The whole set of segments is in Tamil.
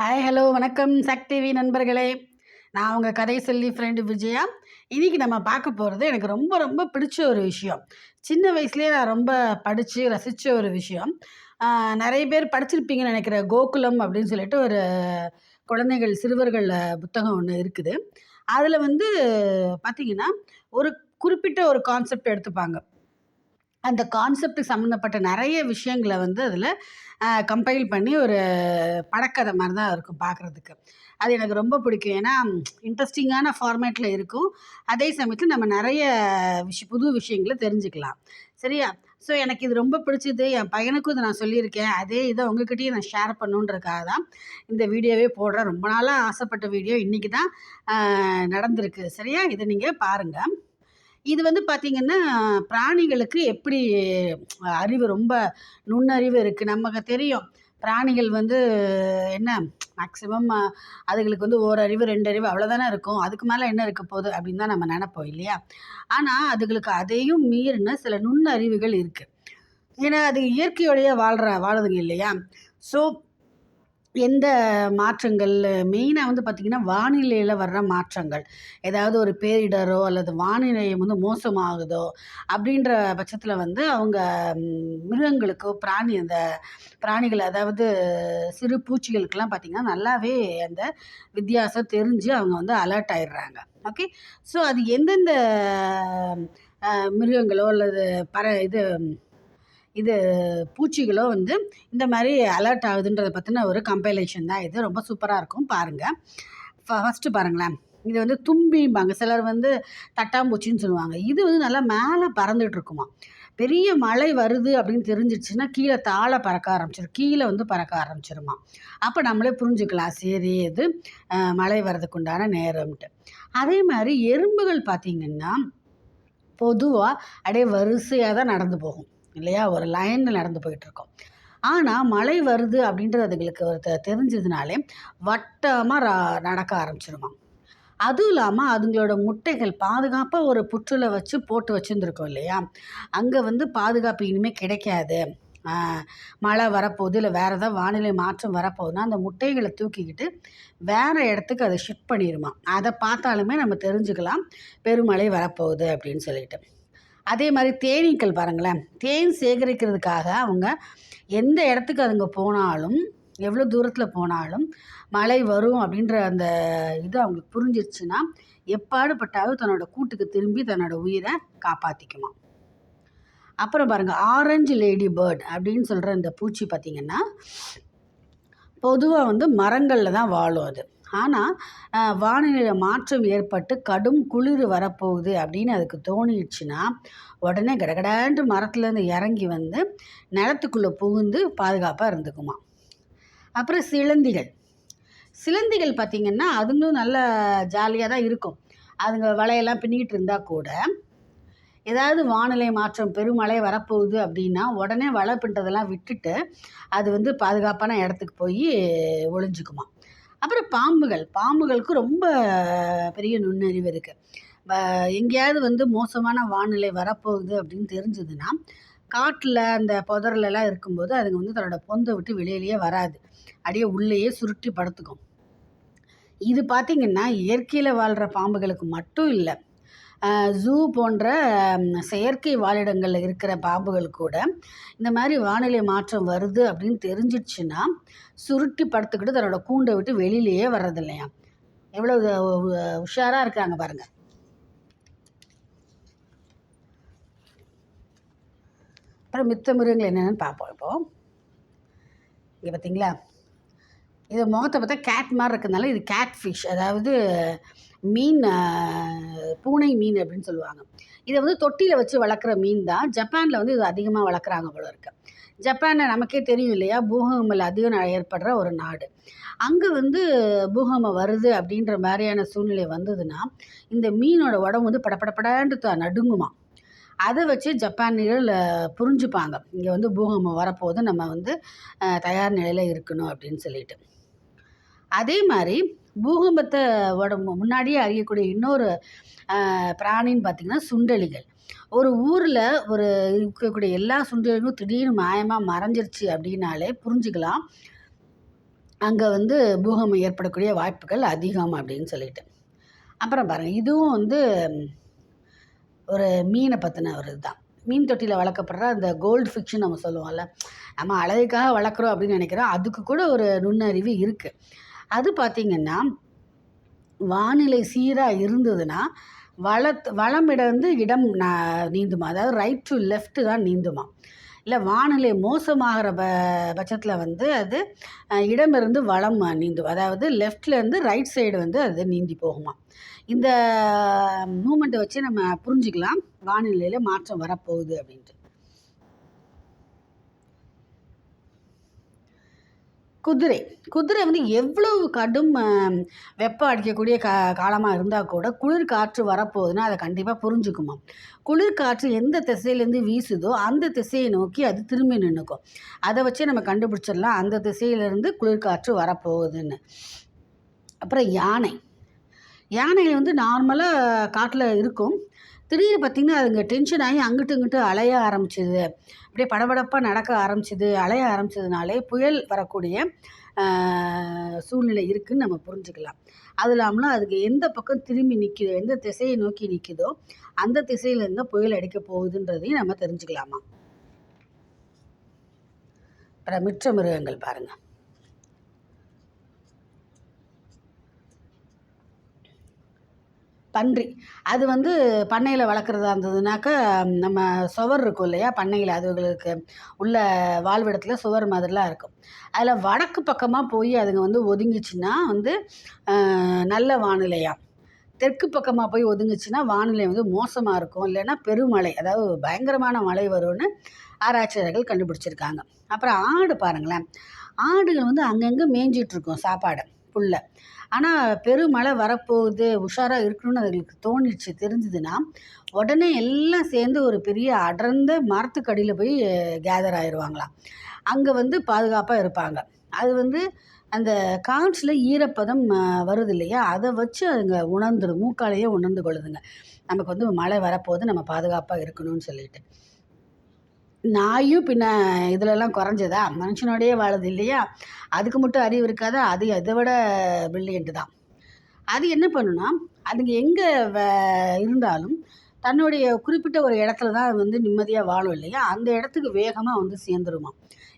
ஹாய் ஹலோ வணக்கம். சக்தி டிவி நண்பர்களே. நான் உங்கள் கதை சொல்லி ஃப்ரெண்டு விஜயா. இன்றைக்கி நம்ம பார்க்க போகிறது எனக்கு ரொம்ப ரொம்ப பிடிச்ச ஒரு விஷயம். சின்ன வயசுலேயே நான் ரொம்ப படித்து ரசித்த ஒரு விஷயம். நிறைய பேர் படிச்சிருப்பீங்கன்னு நினைக்கிற கோகுலம் அப்படின்னு சொல்லிட்டு ஒரு குழந்தைகள் சிறுவர்கள் புத்தகம் ஒன்று இருக்குது. அதில் வந்து பார்த்திங்கன்னா ஒரு குறிப்பிட்ட ஒரு கான்செப்ட் எடுத்துப்பாங்க. அந்த கான்செப்ட்டுக்கு சம்மந்தப்பட்ட நிறைய விஷயங்களை வந்து அதில் கம்பைல் பண்ணி ஒரு படக்கதை மாதிரி தான் இருக்கும் பார்க்குறதுக்கு. அது எனக்கு ரொம்ப பிடிக்கும். ஏன்னா இன்ட்ரெஸ்டிங்கான ஃபார்மேட்டில் இருக்கும். அதே சமயத்தில் நம்ம நிறைய விஷய புது விஷயங்களை தெரிஞ்சுக்கலாம். சரியா? ஸோ எனக்கு இது ரொம்ப பிடிச்சது. என் பையனுக்கும் இதை நான் சொல்லியிருக்கேன். அதே இதை உங்ககிட்டயும் நான் ஷேர் பண்ணுன்றதுக்காக தான் இந்த வீடியோவே போடுறேன். ரொம்ப நாளாக ஆசைப்பட்ட வீடியோ. இன்றைக்கி தான் நடந்திருக்கு. சரியா? இதை நீங்கள் பாருங்கள் இது வந்து பார்த்திங்கன்னா பிராணிகளுக்கு எப்படி அறிவு ரொம்ப நுண்ணறிவு இருக்குது நமக்கு தெரியும். பிராணிகள் வந்து என்ன மேக்ஸிமம் அதுகளுக்கு வந்து ஓரறிவு ரெண்டு அறிவு அவ்வளோதானே இருக்கும். அதுக்கு மேலே என்ன இருக்க போகுது அப்படின்னு தான் நம்ம நினப்போம் இல்லையா? ஆனால் அதுகளுக்கு அதையும் மீறின சில நுண்ணறிவுகள் இருக்குது ஏன்னா அது இயற்கையோடைய வாழ்கிற வாழுதுங்க இல்லையா? ஸோ எந்த மாற்றங்கள்? மெயினாக வந்து பார்த்திங்கன்னா வானிலையில் வர்ற மாற்றங்கள். ஏதாவது ஒரு பேரிடரோ அல்லது வானிலை வந்து மோசமாகுதோ அப்படின்ற பட்சத்தில் வந்து அவங்க மிருகங்களுக்கோ பிராணி அந்த பிராணிகள் அதாவது சிறு பூச்சிகளுக்கெல்லாம் பார்த்திங்கன்னா நல்லாவே அந்த வித்தியாசம் தெரிஞ்சு அவங்க வந்து அலர்ட் ஆயிடுறாங்க. ஓகே ஸோ அது எந்தெந்த மிருகங்களோ அல்லது பற இது இது பூச்சிகளோ வந்து இந்த மாதிரி அலர்ட் ஆகுதுன்றதை பற்றின ஒரு கம்பைலேஷன் தான் இது. ரொம்ப சூப்பராக இருக்கும். பாருங்கள் ஃபஸ்ட்டு பாருங்களேன். இது வந்து தும்பிம்பாங்க. சிலர் வந்து தட்டாம்பூச்சின்னு சொல்லுவாங்க. இது வந்து நல்லா மேலே பறந்துட்டு இருக்குமா பெரிய மழை வருது அப்படின்னு தெரிஞ்சிடுச்சுன்னா கீழே தாழ பறக்க ஆரம்பிச்சிடும் கீழே வந்து பறக்க ஆரம்பிச்சிருமா. அப்போ நம்மளே புரிஞ்சுக்கலாம். சரி இது மழை வர்றதுக்கு உண்டான நேரம்ட்டு அதே மாதிரி எறும்புகள் பார்த்திங்கன்னா பொதுவாக அப்படியே வரிசையாக தான் நடந்து போகும். இல்லையா? ஒரு லைனில் நடந்து போயிட்டுருக்கோம். ஆனால் மழை வருது அப்படின்றது அதுங்களுக்கு ஒரு தெரிஞ்சதுனாலே வட்டமாக நடக்க ஆரம்பிச்சிருமா அதுவும் இல்லாமல் அதுங்களோட முட்டைகள் பாதுகாப்பாக ஒரு புற்றில் வச்சு போட்டு வச்சுருந்துருக்கோம் இல்லையா? அங்கே வந்து பாதுகாப்பு இனிமேல் கிடைக்காது. மழை வரப்போகுது இல்லை வேறு ஏதாவது வானிலை மாற்றம் வரப்போகுதுன்னா அந்த முட்டைகளை தூக்கிக்கிட்டு வேறு இடத்துக்கு அதை ஷிஃப்ட் பண்ணிடுமா அதை பார்த்தாலுமே நம்ம தெரிஞ்சுக்கலாம் பெருமழை வரப்போகுது அப்படின்னு சொல்லிட்டு. அதே மாதிரி தேனீக்கள் பாருங்களேன். தேன் சேகரிக்கிறதுக்காக அவங்க எந்த இடத்துக்கு அதுங்க போனாலும் எவ்வளோ தூரத்தில் போனாலும் மழை வரும் அப்படின்ற அந்த இது அவங்களுக்கு புரிஞ்சிருச்சுன்னா எப்பாடுபட்டாவது தன்னோட கூட்டுக்கு திரும்பி தன்னோட உயிரை காப்பாற்றிக்குமா அப்புறம் பாருங்கள் ஆரஞ்சு லேடி பேர்ட் அப்படின்னு சொல்கிற இந்த பூச்சி பார்த்திங்கன்னா பொதுவாக வந்து மரங்களில் தான் வாழும் அது. ஆனால் வானிலையில் மாற்றம் ஏற்பட்டு கடும் குளிர் வரப்போகுது அப்படின்னு அதுக்கு தோணிடுச்சுன்னா உடனே கடகடான்ட்டு மரத்துலேருந்து இறங்கி வந்து நிலத்துக்குள்ளே புகுந்து பாதுகாப்பாக இருந்துக்குமா. அப்புறம் சிலந்திகள். சிலந்திகள் பார்த்திங்கன்னா அதுங்களும் நல்ல ஜாலியாக தான் இருக்கும். அதுங்க வலையெல்லாம் பின்னிக்கிட்டு இருந்தால் கூட ஏதாவது வானிலை மாற்றம் பெருமழை வரப்போகுது அப்படின்னா உடனே வலை பின்றதெல்லாம் விட்டுட்டு அது வந்து பாதுகாப்பான இடத்துக்கு போய் ஒளிஞ்சுக்குமா. அப்புறம் பாம்புகள். பாம்புகளுக்கு ரொம்ப பெரிய நுண்ணறிவு இருக்குது எங்கேயாவது வந்து மோசமான வானிலை வரப்போகுது அப்படின்னு தெரிஞ்சதுன்னா காட்டில் அந்த புதர்லலாம் இருக்கும்போது அதுங்க வந்து தன்னோட பொந்தை விட்டு வெளியிலேயே வராது. அப்படியே உள்ளேயே சுருட்டி படுத்துக்கும். இது பார்த்திங்கன்னா இயற்கையில் வாழ்கிற பாம்புகளுக்கு மட்டும் இல்லை. ஜூ போன்ற செயற்கை வாழிடங்களில் இருக்கிற பாம்புகள் கூட இந்த மாதிரி வானிலை மாற்றம் வருது அப்படின்னு தெரிஞ்சிடுச்சுன்னா சுருட்டி படுத்துக்கிட்டு தன்னோட கூண்டை விட்டு வெளியிலேயே வர்றது இல்லையா எவ்வளோ உஷாராக இருக்காங்க பாருங்கள் அப்புறம் மித்த மிருகங்கள் என்னென்னு பார்ப்போம் இப்போ. இங்கே பார்த்தீங்களா? இது முகத்தை பார்த்தா கேட் மாதிரி இருக்கிறதுனால இது கேட் ஃபிஷ் அதாவது மீன் பூனை மீன் அப்படின்னு சொல்லுவாங்க. இதை வந்து தொட்டியில் வச்சு வளர்க்குற மீன் தான் ஜப்பானில் வந்து இது அதிகமாக வளர்க்குறாங்க போல இருக்கு. ஜப்பானில் நமக்கே தெரியும் இல்லையா? பூகம்பல் அதிகம் ஏற்படுற ஒரு நாடு. அங்கே வந்து பூகம்பம் வருது அப்படின்ற மாதிரியான சூழ்நிலை வந்ததுன்னா இந்த மீனோட உடம்பு வந்து படபடப்படாண்டு நடுங்குமா. அதை வச்சு ஜப்பானிகள் புரிஞ்சுப்பாங்க. இங்கே வந்து பூகம்பம் வரப்போது நம்ம வந்து தயார் நிலையில் இருக்கணும் அப்படின்னு சொல்லிட்டு. அதே மாதிரி பூகம்பத்தை முன்னாடியே அறியக்கூடிய இன்னொரு பிராணின்னு பார்த்திங்கன்னா சுண்டெலிகள். ஒரு ஊரில் ஒரு இருக்கக்கூடிய எல்லா சுண்டெலிகளும் திடீர்னு மாயமாக மறைஞ்சிருச்சு அப்படின்னாலே புரிஞ்சுக்கலாம். அங்கே வந்து பூகம்பம் ஏற்படக்கூடிய வாய்ப்புகள் அதிகம் அப்படின்னு சொல்லிட்டு. அப்புறம் பாருங்கள் இதுவும் வந்து ஒரு மீனை பற்றின ஒரு இதுதான். மீன் தொட்டியில் வளர்க்கப்படுற அந்த கோல்டு ஃபிக்ஷன் நம்ம சொல்லுவோம்ல. நம்ம அழகுக்காக வளர்க்குறோம் அப்படின்னு நினைக்கிறோம். அதுக்கு கூட ஒரு நுண்ணறிவு இருக்குது அது பார்த்திங்கன்னா வானிலை சீராக இருந்ததுன்னா வளத் வளமிடந்து இடம் நீந்துமா. அதாவது ரைட் டு லெஃப்ட்டு தான் நீந்துமா. இல்லை வானிலை மோசமாகிற ப பட்சத்தில் வந்து அது இடமிருந்து வளம் நீந்தும். அதாவது லெஃப்ட்லேருந்து ரைட் சைடு வந்து அது நீந்தி போகுமா. இந்த மூமெண்ட்டை வச்சு நம்ம புரிஞ்சுக்கலாம். வானிலையில் மாற்றம் வரப்போகுது அப்படின்ட்டு. குதிரை. குதிரை வந்து எவ்வளவு கடும் வெப்பம் அடிக்கக்கூடிய கா காலமாக இருந்தால் கூட குளிர் காற்று வரப்போகுதுன்னா அதை கண்டிப்பாக புரிஞ்சுக்குமா. குளிர் காற்று எந்த திசையிலேருந்து வீசுதோ அந்த திசையை நோக்கி அது திரும்பி நின்றுக்கும் அதை வச்சே நம்ம கண்டுபிடிச்சிடலாம். அந்த திசையிலேருந்து குளிர் காற்று வரப்போகுதுன்னு. அப்புறம் யானை. யானை வந்து நார்மலாக காட்டில் இருக்கும். திடீர்னு பார்த்திங்கன்னா அதுங்க டென்ஷன் ஆகி அங்கிட்டு இங்கிட்டு அலைய ஆரம்பிச்சிது. அப்படியே படபடப்பாக நடக்க ஆரம்பிச்சிது. அலைய ஆரம்பிச்சதுனாலே புயல் வரக்கூடிய சூழ்நிலை இருக்குதுன்னு நம்ம புரிஞ்சுக்கலாம். அது இல்லாமல் அதுக்கு எந்த பக்கம் திரும்பி நிற்கிதோ எந்த திசையை நோக்கி நிற்கிதோ அந்த திசையிலேருந்து புயல் அடிக்க போகுதுன்றதையும் நம்ம தெரிஞ்சுக்கலாமா? அப்புறம் மிச்ச மிருகங்கள் பாருங்கள் பன்றி. அது வந்து பண்ணையில் வளர்க்குறதா இருந்ததுனாக்கா நம்ம சுவர் இருக்கும் இல்லையா? பண்ணையில் அதுகளுக்கு உள்ள வாழ்விடத்தில் சுவர் மாதிரிலாம் இருக்கும். அதில் வடக்கு பக்கமாக போய் அதுங்க வந்து ஒதுங்கிச்சுன்னா வந்து நல்ல வானிலையாக தெற்கு பக்கமாக போய் ஒதுங்குச்சுன்னா வானிலை வந்து மோசமாக இருக்கும். இல்லைன்னா பெருமழை அதாவது பயங்கரமான மழை வரும்னு ஆராய்ச்சியாளர்கள் கண்டுபிடிச்சிருக்காங்க. அப்புறம் ஆடு பாருங்களேன். ஆடுகள் வந்து அங்கங்கே மேய்ஞ்சிட்ருக்கும் சாப்பாடை. புல்லை. ஆனால் பெருமழை வரப்போகுது உஷாராக இருக்கணும்னு அதுங்களுக்கு தோணிடுச்சு தெரிஞ்சுதுன்னா உடனே எல்லாம் சேர்ந்து ஒரு பெரிய அடர்ந்த மரத்துக்கடியில் போய் கேதர் ஆயிடுவாங்களாம் அங்கே வந்து பாதுகாப்பாக இருப்பாங்க. அது வந்து அந்த காற்றில் ஈரப்பதம் வருது இல்லையா? அதை வச்சு அதுங்க உணர்ந்துடும் மூக்காலேயே உணர்ந்து கொள்ளுதுங்க. நமக்கு வந்து மழை வரப்போகுது நம்ம பாதுகாப்பாக இருக்கணும்னு சொல்லிட்டு. நாயும் பின்ன இதிலெல்லாம் குறைஞ்சதா? மனுஷனோடையே வாழுது இல்லையா? அதுக்கு மட்டும் அறிவு இருக்காதா? அது அதை விட பிரில்லியண்ட்டு தான். அது என்ன பண்ணுன்னா அதுங்க எங்கே இருந்தாலும் தன்னுடைய குறிப்பிட்ட ஒரு இடத்துல தான் வந்து நிம்மதியாக வாழும் இல்லையா? அந்த இடத்துக்கு வேகமாக வந்து சேர்ந்துருமா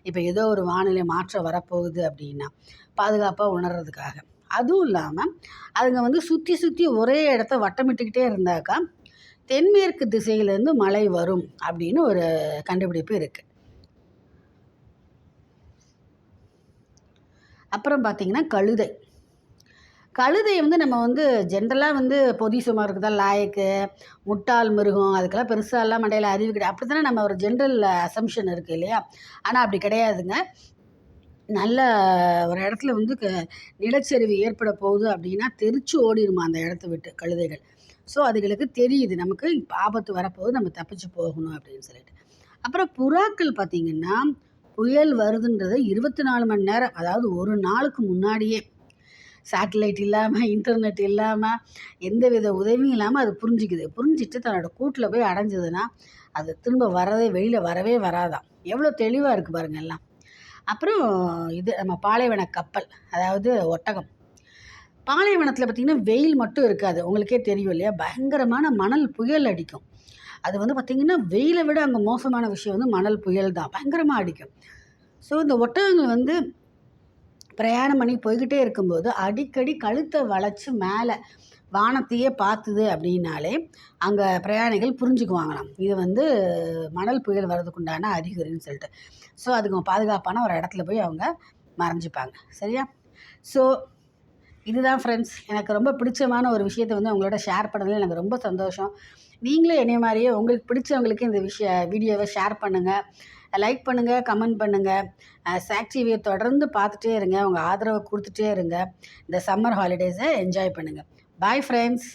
இப்போ ஏதோ ஒரு வானிலை மாற்றம் வரப்போகுது அப்படின்னா பாதுகாப்பாக உணர்றதுக்காக. அதுவும் இல்லாமல் அதுங்க வந்து சுற்றி சுற்றி ஒரே இடத்த வட்டமிட்டுக்கிட்டே இருந்தாக்கா தென்மேற்கு திசையிலேருந்து மழை வரும் அப்படின்னு ஒரு கண்டுபிடிப்பு இருக்குது அப்புறம் பார்த்திங்கன்னா கழுதை. கழுதை வந்து நம்ம வந்து ஜென்ரலாக வந்து பொதி சும்மா இருக்குதா லாயக்கு முட்டாள் மிருகம் அதுக்கெல்லாம் பெருசாலாம் மண்டையில் அறிவு கிடையாது. அப்படி தானே நம்ம ஒரு ஜென்ரல் அசம்ஷன் இருக்குது இல்லையா? ஆனால் அப்படி கிடையாதுங்க. நல்ல ஒரு இடத்துல வந்து க நிலச்சரிவு ஏற்பட போகுது அப்படின்னா தெரிச்சு ஓடிடுமா அந்த இடத்த விட்டு கழுதைகள்? ஸோ அதுகளுக்கு தெரியுது. நமக்கு ஆபத்து வரப்போகுது நம்ம தப்பிச்சு போகணும் அப்படின்னு சொல்லிட்டு. அப்புறம் புறாக்கள் பார்த்திங்கன்னா புயல் வருதுன்றது இருபத்தி நாலு மணி நேரம் அதாவது ஒரு நாளுக்கு முன்னாடியே சேட்டலைட் இல்லாமல் இன்டர்நெட் இல்லாமல் எந்த வித உதவியும் இல்லாமல் அது புரிஞ்சிக்குது. புரிஞ்சிட்டு தன்னோட கூட்டில் போய் அடைஞ்சதுன்னா அது திரும்ப வரவே வெளியில் வரவே வராதான் எவ்வளோ தெளிவாக இருக்குது பாருங்கள் எல்லாம். அப்புறம் இது நம்ம பாலைவன கப்பல் அதாவது ஒட்டகம். பாலைவனத்தில் பார்த்திங்கன்னா வெயில் மட்டும் இருக்காது. உங்களுக்கே தெரியும் இல்லையா? பயங்கரமான மணல் புயல் அடிக்கும். அது வந்து பார்த்திங்கன்னா வெயிலை விட அங்கே மோசமான விஷயம் வந்து மணல் புயல் தான் பயங்கரமாக அடிக்கும். ஸோ இந்த ஒட்டகங்கள் வந்து பிரயாணம் பண்ணி போய்கிட்டே இருக்கும்போது அடிக்கடி கழுத்தை வளைச்சி மேலே வானத்தையே பார்த்துது அப்படின்னாலே அங்கே பிரயாணிகள் புரிஞ்சுக்குவாங்களாம். இது வந்து மணல் புயல் வர்றதுக்குண்டான அறிகுறின்னு சொல்லிட்டு. ஸோ அதுக்கு பாதுகாப்பான ஒரு இடத்துல போய் அவங்க மறைஞ்சிப்பாங்க. சரியா? ஸோ இதுதான் ஃப்ரெண்ட்ஸ் எனக்கு ரொம்ப பிடிச்சமான ஒரு விஷயத்தை வந்து உங்களோட ஷேர் பண்ணதில் எனக்கு ரொம்ப சந்தோஷம். நீங்களும் என்னைய மாதிரியே உங்களுக்கு பிடிச்சவங்களுக்கு இந்த விஷய வீடியோவை ஷேர் பண்ணுங்கள் லைக் பண்ணுங்கள் கமெண்ட் பண்ணுங்கள் சாக் டிவியை தொடர்ந்து பார்த்துட்டே இருங்க. உங்கள் ஆதரவை கொடுத்துட்டே இருங்க. இந்த சம்மர் ஹாலிடேஸை என்ஜாய் பண்ணுங்கள் பாய் ஃப்ரெண்ட்ஸ்